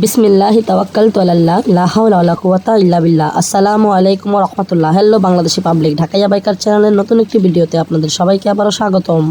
বিসমিল্লাহি তাওয়াক্কাল আলাল্লাহ, লা হাওলা ওয়ালা কুওয়াতা ইল্লা বিল্লাহ। আসসালামু আলাইকুম রাহমাতুল্লাহ। Hello Bangladeshi public Dhakaiya biker চ্যানেলের নতুন একটি ভিডিওতে আপনাদের সবাইকে আবারও স্বাগতম।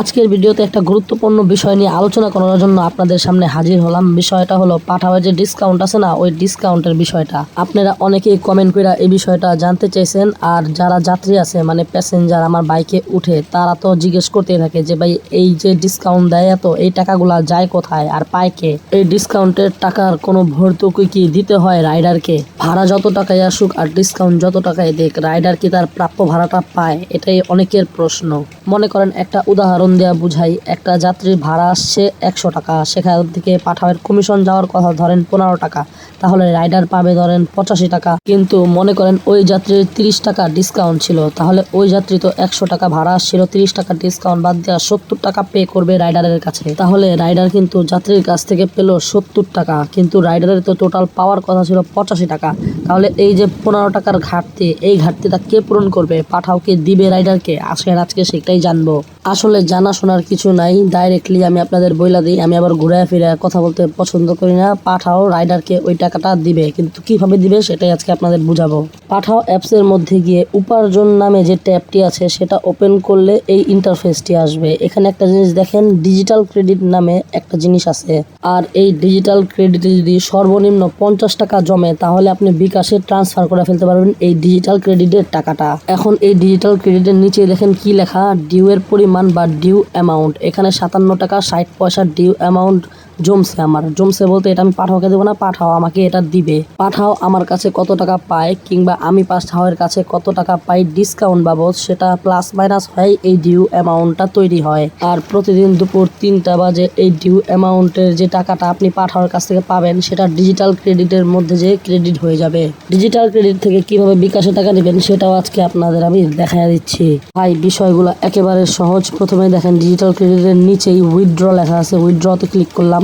আজকের ভিডিওতে একটা গুরুত্বপূর্ণ বিষয় নিয়ে আলোচনা করার জন্য আপনাদের সামনে হাজির হলাম। বিষয়টা হলো পাঠাওয়ার যে ডিসকাউন্ট আছে না, ওই ডিসকাউন্টের বিষয়টা। আপনারা অনেকেই কমেন্ট করে এই বিষয়টা জানতে চাইছেন, আর যারা যাত্রী আছে মানে প্যাসেঞ্জার আমার বাইকে উঠে, তারা তো জিজ্ঞেস করতেই থাকে যে, ভাই, এই যে ডিসকাউন্ট দেয় এত, এই টাকাগুলা যায় কোথায়, আর পায় কে? এই ডিসকাউন্টের টাকার কোনো ভর্তুকি কি দিতে হয় রাইডারকে ভাড়া যত টাকায় আসুক আর ডিসকাউন্ট যত টাকায় দেখ রাইডার কি তার প্রাপ্য ভাড়াটা পায়? এটাই অনেকের প্রশ্ন। মনে করেন একটা উদাহরণ দেওয়া বুঝাই, একটা যাত্রীর ভাড়া আসছে একশো টাকা, সেখান থেকে পাঠাওয়ের কমিশন যাওয়ার কথা, ধরেন পনেরো টাকা, তাহলে রাইডার পাবে ধরেন পঁচাশি টাকা। কিন্তু মনে করেন ওই যাত্রীর তিরিশ টাকা ডিসকাউন্ট ছিল, তাহলে ওই যাত্রী তো একশো টাকা ভাড়া আসছিল, তিরিশ টাকা ডিসকাউন্ট বাদ দেওয়া সত্তর টাকা পে করবে রাইডারের কাছে। তাহলে রাইডার কিন্তু যাত্রীর কাছ থেকে পেল সত্তর টাকা, কিন্তু রাইডারের তো টোটাল পাওয়ার কথা ছিল পঁচাশি টাকা। তাহলে এই যে পনেরো টাকার ঘাটতি, এই ঘাটতিটা কে পূরণ করবে? পাঠাওকে দিবে রাইডারকে? আসেন আজকে সেটাই জানব। আসলে জানা শোনার কিছু নাই ডাইরেক্টলি আমি আপনাদের বইলা দিই, আমি আবার ঘুরে ফিরে কথা বলতে পছন্দ করি না। পাঠাও রাইডারকে ওই টাকাটা দিবে, কিন্তু কীভাবে দিবে সেটাই আজকে আপনাদের বুঝাবো। পাঠাও অ্যাপসের মধ্যে গিয়ে উপার্জন নামে যে ট্যাবটি আছে, সেটা ওপেন করলে এই ইন্টারফেসটি আসবে। এখানে একটা জিনিস দেখেন ডিজিটাল ক্রেডিট নামে একটা জিনিস আছে। আর এই ডিজিটাল ক্রেডিটে যদি সর্বনিম্ন পঞ্চাশ টাকা জমে, তাহলে আপনি বিকাশে ট্রান্সফার করে ফেলতে পারবেন এই ডিজিটাল ক্রেডিটের টাকাটা। এখন এই ডিজিটাল ক্রেডিটের নিচে দেখেন কি লেখা? ডিউ এর পরিমাণ বা ডিউ অ্যামাউন্ট এখানে সাতান্ন টাকা ষাট পয়সা ডিউ অ্যামাউন্ট জমছে আমার। জমছে বলতে এটা আমি পাঠাওকে দেবো না, পাঠাও আমাকে এটা দিবে। পাঠাও আমার কাছে কত টাকা পায় কিংবা আমি পাঠাওয়ের কাছে কত টাকা পাই ডিসকাউন্ট বাবদ সেটা প্লাস মাইনাস হয় এই ডিউ অ্যামাউন্টটা তৈরি হয়। আর প্রতিদিন দুপুর তিনটা বাজে এই ডিউ অ্যামাউন্টের যে টাকাটা আপনি পাঠাওয়ার কাছ থেকে পাবেন সেটা ডিজিটাল ক্রেডিটের মধ্যে যে ক্রেডিট হয়ে যাবে। ডিজিটাল ক্রেডিট থেকে কীভাবে বিকাশে টাকা নেবেন সেটাও আজকে আপনাদের আমি দেখা দিচ্ছি। ভাই, বিষয়গুলো একেবারে সহজ। প্রথমে দেখেন ডিজিটাল ক্রেডিটের নিচেই উইথড্র লেখা আছে। উইথড্রতে ক্লিক করলাম।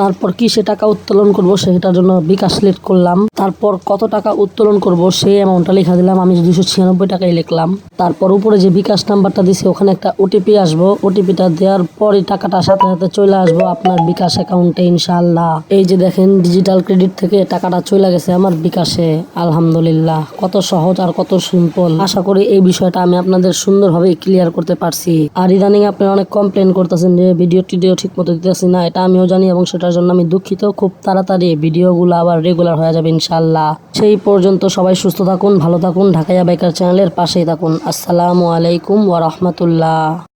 তারপর কি সে টাকা উত্তোলন করব সেটার জন্য বিকাশ সিলেক্ট করলাম। তারপর কত টাকা উত্তোলন করব সেই অ্যামাউন্টটা লেখা দিলাম। আমি দুশো ছিয়ানব্বই টাকাই লিখলাম। তারপর উপরে যে বিকাশ নাম্বারটা দিছে, ওখানে একটা ওটিপি আসব। ওটিপিটা দেওয়ার পরে টাকাটা সাথে সাথে চলে আসব আপনার বিকাশ অ্যাকাউন্টে ইনশাআল্লাহ। এই যে দেখেন ডিজিটাল ক্রেডিট থেকে টাকাটা চলে গেছে আমার বিকাশে। আলহামদুলিল্লাহ, কত সহজ আর কত সিম্পল আশা করি এই বিষয়টা আমি আপনাদের সুন্দরভাবে ক্লিয়ার করতে পারছি। আর ইদানিং আপনি অনেক কমপ্লেন করতেছেন যে ভিডিও টিডিও ঠিক মতো দিতেছি না, এটা আমিও জানি এবং সেটার জন্য আমি দুঃখিত। খুব তাড়াতাড়ি ভিডিওগুলো আবার রেগুলার হয়ে যাবে ইনশাল্লাহ সেই পর্যন্ত সবাই সুস্থ থাকুন, ভালো থাকুন। ঢাকাইয়া বাইকার চ্যানেলের পাশেই থাকুন। আসসালামু আলাইকুম ওয়া রাহমাতুল্লাহ।